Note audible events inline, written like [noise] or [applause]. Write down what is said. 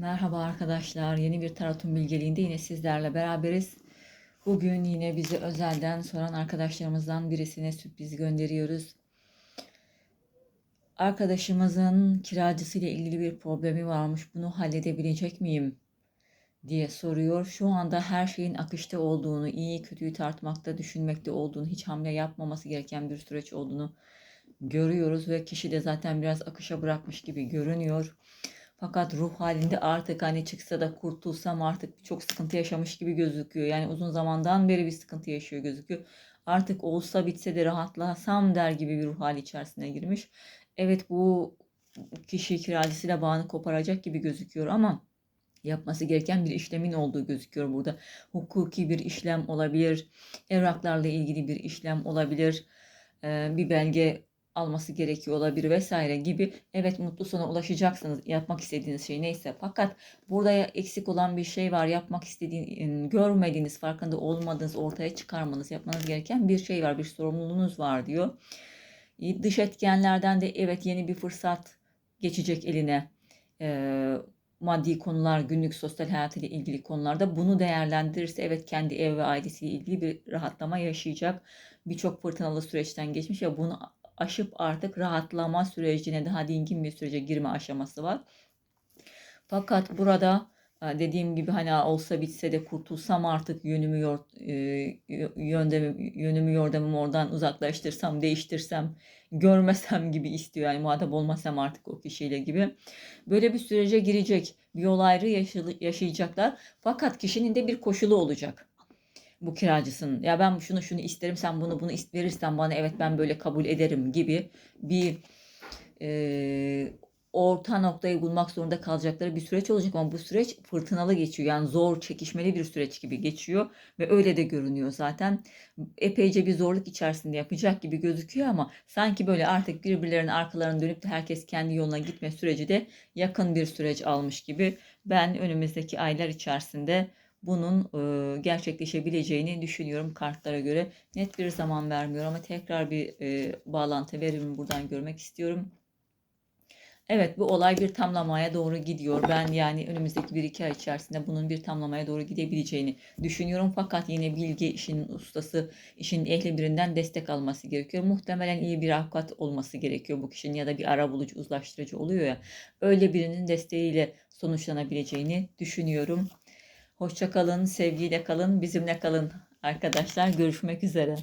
Merhaba arkadaşlar. Yeni bir tarotun bilgeliğinde yine sizlerle beraberiz. Bugün yine bizi özelden soran arkadaşlarımızdan birisine sürpriz gönderiyoruz. Arkadaşımızın kiracısıyla ilgili bir problemi varmış. Bunu halledebilecek miyim? diye soruyor. Şu anda her şeyin akışta olduğunu, iyi kötüyü tartmakta, düşünmekte olduğunu, hiç hamle yapmaması gereken bir süreç olduğunu görüyoruz ve kişi de zaten biraz akışa bırakmış gibi görünüyor. Fakat ruh halinde artık hani çıksa da kurtulsam artık çok sıkıntı yaşamış gibi gözüküyor. Yani uzun zamandan beri bir sıkıntı yaşıyor gözüküyor. Artık olsa bitse de rahatlasam der gibi bir ruh hali içerisine girmiş. Evet bu kişi kiracısıyla bağını koparacak gibi gözüküyor ama yapması gereken bir işlemin olduğu gözüküyor burada. Hukuki bir işlem olabilir, evraklarla ilgili bir işlem olabilir, bir belge alması gerekiyor olabilir vesaire gibi. Evet mutlu sona ulaşacaksınız yapmak istediğiniz şey neyse. Fakat burada eksik olan bir şey var. Yapmak istediğiniz, görmediğiniz, farkında olmadığınız, ortaya çıkarmanız, yapmanız gereken bir şey var. Bir sorumluluğunuz var diyor. Dış etkenlerden de evet yeni bir fırsat geçecek eline. Ee, maddi konular, günlük sosyal hayatıyla ilgili konularda bunu değerlendirirse evet kendi ev ve ailesiyle ilgili bir rahatlama yaşayacak. Birçok fırtınalı süreçten geçmiş ve bunu aşıp artık rahatlama sürecine daha dingin bir sürece girme aşaması var. Fakat burada e, dediğim gibi hani olsa bitse de kurtulsam artık yönümü yor, e, yöndemim, yönümü yordamımı oradan uzaklaştırsam, değiştirsem, [laughs] görmesem gibi istiyor. Yani muhatap olmasam artık o kişiyle gibi. Böyle bir sürece girecek. Bir yol ayrı yaşayacaklar. Fakat kişinin de bir koşulu olacak bu kiracısının ya ben şunu şunu isterim sen bunu bunu verirsen bana evet ben böyle kabul ederim gibi bir e, orta noktayı bulmak zorunda kalacakları bir süreç olacak ama bu süreç fırtınalı geçiyor. Yani zor, çekişmeli bir süreç gibi geçiyor ve öyle de görünüyor zaten. Epeyce bir zorluk içerisinde yapacak gibi gözüküyor ama sanki böyle artık birbirlerinin arkalarını dönüp de herkes kendi yoluna gitme süreci de yakın bir süreç almış gibi. Ben önümüzdeki aylar içerisinde bunun e, gerçekleşebileceğini düşünüyorum kartlara göre. Net bir zaman vermiyor ama tekrar bir e, bağlantı verimini buradan görmek istiyorum. Evet bu olay bir tamlamaya doğru gidiyor. Ben yani önümüzdeki bir iki ay içerisinde bunun bir tamlamaya doğru gidebileceğini düşünüyorum. Fakat yine bilgi işin ustası, işin ehli birinden destek alması gerekiyor. Muhtemelen iyi bir avukat olması gerekiyor bu kişinin ya da bir ara bulucu, uzlaştırıcı oluyor ya. Öyle birinin desteğiyle sonuçlanabileceğini düşünüyorum. Hoşça kalın, sevgiyle kalın, bizimle kalın arkadaşlar. Görüşmek üzere.